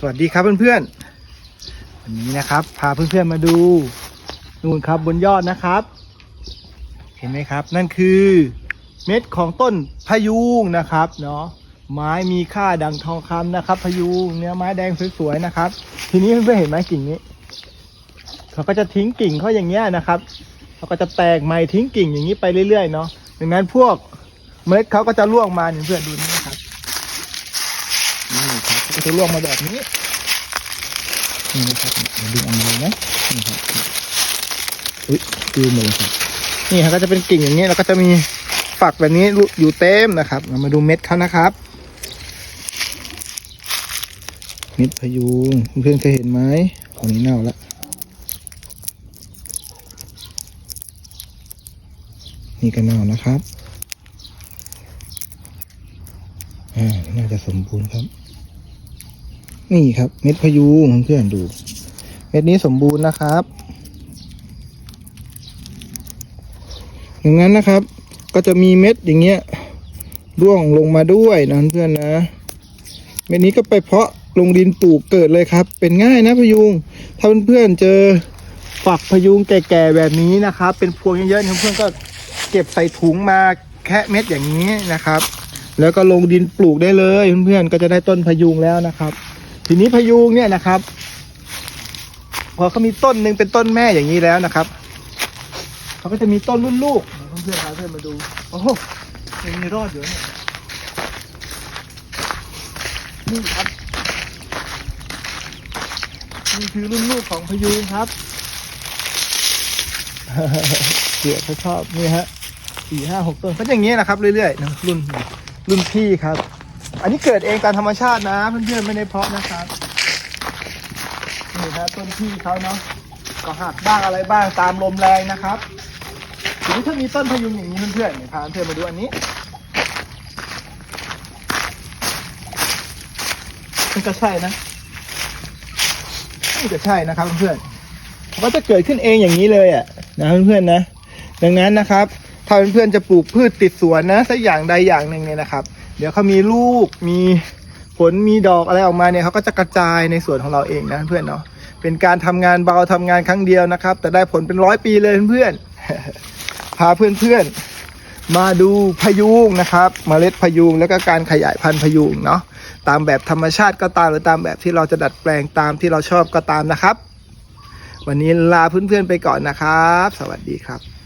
สวัสดีครับเพื่อนๆวันนี้นะครับ พาเพื่อนๆมาดูนู่นครับบนยอดนะครับ เห็นไหมครับ นั่นคือ เม็ดของต้นพยูงนะครับเนาะไม้มีค่าดังทองคำนะครับ พยูงเนื้อไม้แดงสวยๆนะครับ ทีนี้เพื่อนๆเห็นไหมกิ่งนี้เขาก็จะทิ้งกิ่งเขาอย่างเงี้ยนะครับเขาก็จะแตกใหม่ทิ้งกิ่งอย่างนี้ไปเรื่อยๆเนาะดังนั้นพวกเม็ดเขาก็จะร่วงมาเนี่ยเพื่อนดูนี่ นี่ครับก็จะร่วงมาแบบนี้ นี่นะครับดึงออกมาเลยนะนี่ครับอุ้ยดูหมดเลยครับนี่ครับก็จะเป็นกิ่งอย่างนี้แล้วก็จะมีฝักแบบนี้อยู่เต็มนะครับเรามาดูเม็ดเขานะครับเม็ดพยูงเพื่อนเคยเห็นไหมอันนี้เน่าแล้วนี่ก็เน่านะครับ อ่าน่าจะสมบูรณ์ครับ นี่ครับเม็ดพยูงเพื่อนๆดู เม็ดนี้สมบูรณ์นะครับดังนั้นนะครับ ก็จะมีเม็ดอย่างเงี้ยร่วงลงมาด้วยนะเพื่อนนะเม็ดนี้ก็ไปเพาะลงดินปลูกเกิดเลยครับ เป็นง่ายนะพยุงถ้าเพื่อนๆเจอฝักพยุงแก่ๆแบบนี้นะครับ เป็นพวงเยอะๆเพื่อนๆก็เก็บใส่ถุงมาแคะเม็ดอย่างนี้นะครับ แล้วก็ลงดินปลูกได้เลยเพื่อนๆก็จะได้ต้นพยุงแล้วนะครับ ทีนี้พยุงเนี่ยนะครับ พอเขามีต้นหนึ่งเป็นต้นแม่อย่างนี้แล้วนะครับเขาก็จะมีต้นรุ่นลูกเพื่อนๆพาเพื่อนมาดูโอ้โหยังมีรอดอยู่เนี่ยนี่ครับนี่คือรุ่นลูกของพยุงครับเกียวเขาชอบนี่ฮะสี่ห้าหกต้นก็อย่างนี้นะครับเรื่อยๆนะรุ่น รุ่นพี่ครับ อันนี้เกิดเองตามธรรมชาตินะ เพื่อนๆไม่ได้เพาะนะครับนี่ครับต้นพี่เขาเนาะก็หักบ้างอะไรบ้างตามลมแรงนะครับทีนี้ถ้ามีต้นพยุงอย่างนี้เพื่อนๆเนี่ยพาเพื่อนมาดูอันนี้มันก็ใช่นะนี่ก็ใช่นะครับเพื่อนๆมันก็จะเกิดขึ้นเองอย่างนี้เลยอะนะเพื่อนๆนะ ดังนั้นนะครับ ถ้าเพื่อนๆจะปลูกพืชติดสวนนะสักอย่างใดอย่างหนึ่งเนี่ยนะครับ เดี๋ยวเขามีลูกมีผลมีดอกอะไรออกมาเนี่ยเขาก็จะกระจายในสวนของเราเองนะเพื่อนเนาะเป็นการทำงานเบาทำงานครั้งเดียวนะครับ แต่ได้ผลเป็นร้อยปีเลยเพื่อนๆพาเพื่อนๆมาดูพยุงนะครับมเมล็ดพยุงแล้วก็การขยายพันธุ์พยุงเนาะตามแบบธรรมชาติก็ตามหรือตามแบบที่เราจะดัดแปลงตามที่เราชอบก็ตามนะครับ วันนี้ลาเพื่อนๆไปก่อนนะครับ สวัสดีครับ